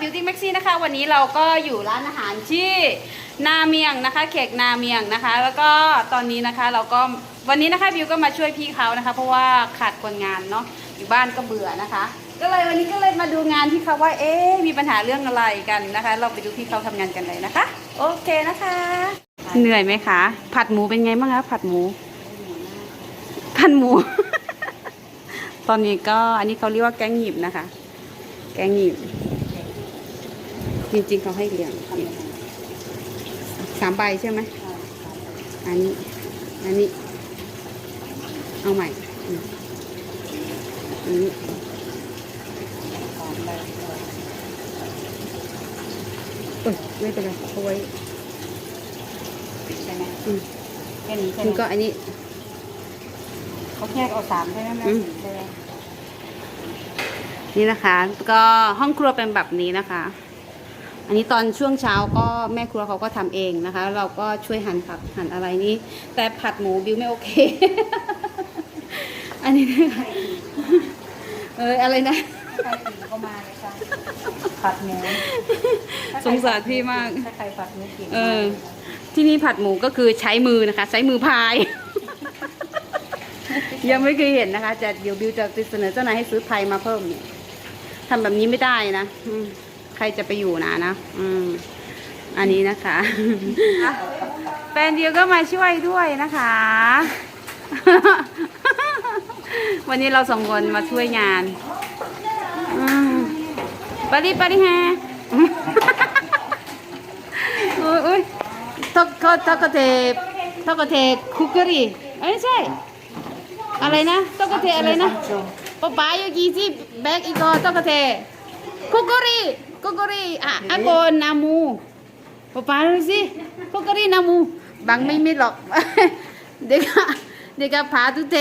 บิวตี้แม็กซี่นะคะ วันนี้เราก็อยู่ร้านอาหารที่นาเมียงนะคะเขกนาเมียงนะคะ แล้วก็ตอนนี้นะคะเราก็วันนี้นะคะบิวก็มาช่วยพี่เขานะคะ เพราะว่าขาดคนงานเนาะอยู่บ้านก็เบื่อนะคะ ก็เลยวันนี้ก็เลยมาดูงานที่เขาว่าเอ๊ะมีปัญหาเรื่องอะไรกันนะคะ เราไปดูพี่เขาทำงานกันเลยนะคะ โอเคนะคะ เหนื่อยไหมคะ ผัดหมูเป็นไงบ้างคะผัดหมูผัดหมู ตอนนี้ก็อันนี้เขาเรียกว่าแกงหยิบนะคะ แกงหยิบ จริงๆเขาให้เลี้ยงสามใบใช่ไหมอันนี้ อันนี้ เอาใหม่อืมอันนี้เอ้ยไม่เป็นไรเอาไว้ใช่ไหมอืมแค่นี้ใช่ไหมมันก็อันนี้เขาแยกเอาสามใช่ไหมแม่อืมใช่ไหมนี่นะคะ ก็ห้องครัวเป็นแบบนี้นะคะ อันนี้ตอนช่วงเช้าก็แม่ครัวเขาก็ทำเองนะคะ เราก็ช่วยหั่นผักหั่นอะไรนี้ แต่ผัดหมูบิวไม่โอเค อันนี้นะคะเอออะไรนะใครกินเข้ามาเลยค่ะผัดหมูสงสารพี่มากถ้าใครผัดหมูกินเออ ที่นี่ผัดหมูก็คือใช้มือนะคะ ใช้มือพาย ยังไม่เคยเห็นนะคะจะเดี๋ยวบิวจะเสนอเจ้านายให้ซื้อพายมาเพิ่มเนี่ยทำแบบนี้ไม่ได้นะอืมใครจะไปอยู่นะนะอืมอันนี้นะคะแฟนเดียวก็มาช่วยด้วยนะคะ วันนี้เราสองคนมาช่วยงานอืมปาริปาริแฮโอ้ยโอ้ยทอกทอกทอกเททอกเทคุกเกอรี่เอ้ยไม่ใช่ อะไรนะทอกเทอะไรนะป๊าป๊าโยกีจิแบกอีกอทอกเทคุกเกอรี่ kokori a ako namu ป๊าป๊าดูสิ kokori namu บางไม่ไม่หรอก เด็กเด็กผาตุเต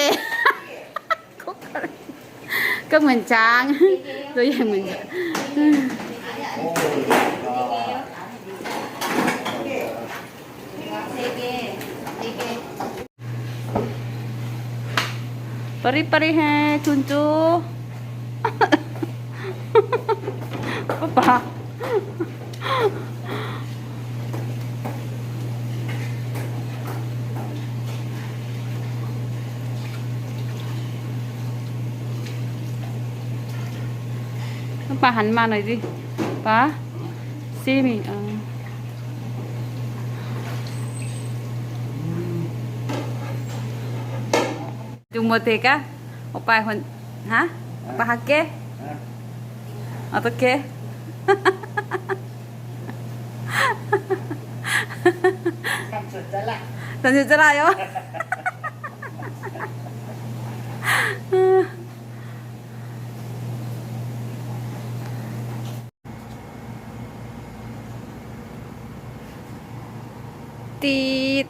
ก็เหมือนจ้างตัวอย่างเหมือนช้ปริปริแฮจุนจู Pari-pari hai, tuncu. Apa? Apa หันมาหน่อยสิป้าซีมีอ่า Jumbo ka? O pa hon ha? Pahake? Atau ke? ทำสุดแล้วล่ะ 던졌잖아요. 띠.